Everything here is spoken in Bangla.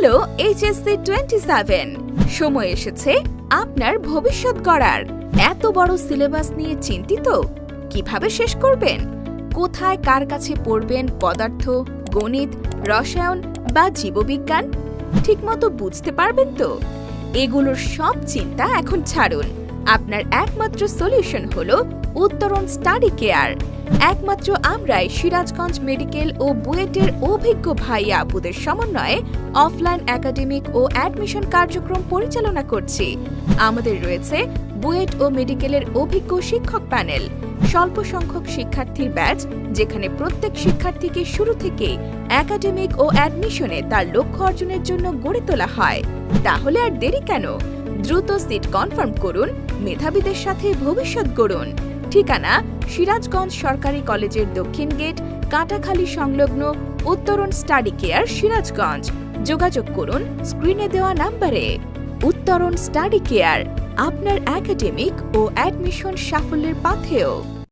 হ্যালো এইচএসসি টোয়েন্টি সেভেন সময় এসেছে আপনার ভবিষ্যৎ গড়ার। এত বড় সিলেবাস নিয়ে চিন্তিত? কীভাবে শেষ করবেন? কোথায় কার কাছে পড়বেন পদার্থ, গণিত, রসায়ন বা জীববিজ্ঞান? ঠিকমতো বুঝতে পারবেন তো? এগুলোর সব চিন্তা এখন ছাড়ুন। আপনার একমাত্র সলিউশন হলো উত্তরণ স্টাডি কেয়ার একমাত্র আমরাই সিরাজগঞ্জ মেডিকেল ও বুয়েটের অভিজ্ঞ ভাইয়া আপুদের সমন্বয়ে অফলাইন একাডেমিক ও অ্যাডমিশন কার্যক্রম পরিচালনা করছি। আমাদের রয়েছে বুয়েট ও মেডিকেলের অভিজ্ঞ শিক্ষক প্যানেল। স্বল্প সংখ্যক শিক্ষার্থীর ব্যাচ, যেখানে প্রত্যেক শিক্ষার্থীকে শুরু থেকেই একাডেমিক ও অ্যাডমিশনে তার লক্ষ্য অর্জনের জন্য গড়ে তোলা হয়। তাহলে আর দেরি কেন? দ্রুত সিট কনফার্ম করুন, মেধাবীদের সাথে ভবিষ্যৎ গড়ুন। ঠিকানা সিরাজগঞ্জ সরকারি কলেজের দক্ষিণ গেট, কাটাখালী সংলগ্ন উত্তরণ স্টাডি কেয়ার, সিরাজগঞ্জ। যোগাযোগ করুন, স্ক্রিনে দেওয়া নাম্বারে। উত্তরণ স্টাডি কেয়ার, আপনার একাডেমিক ও অ্যাডমিশন সাফল্যের পাথেও।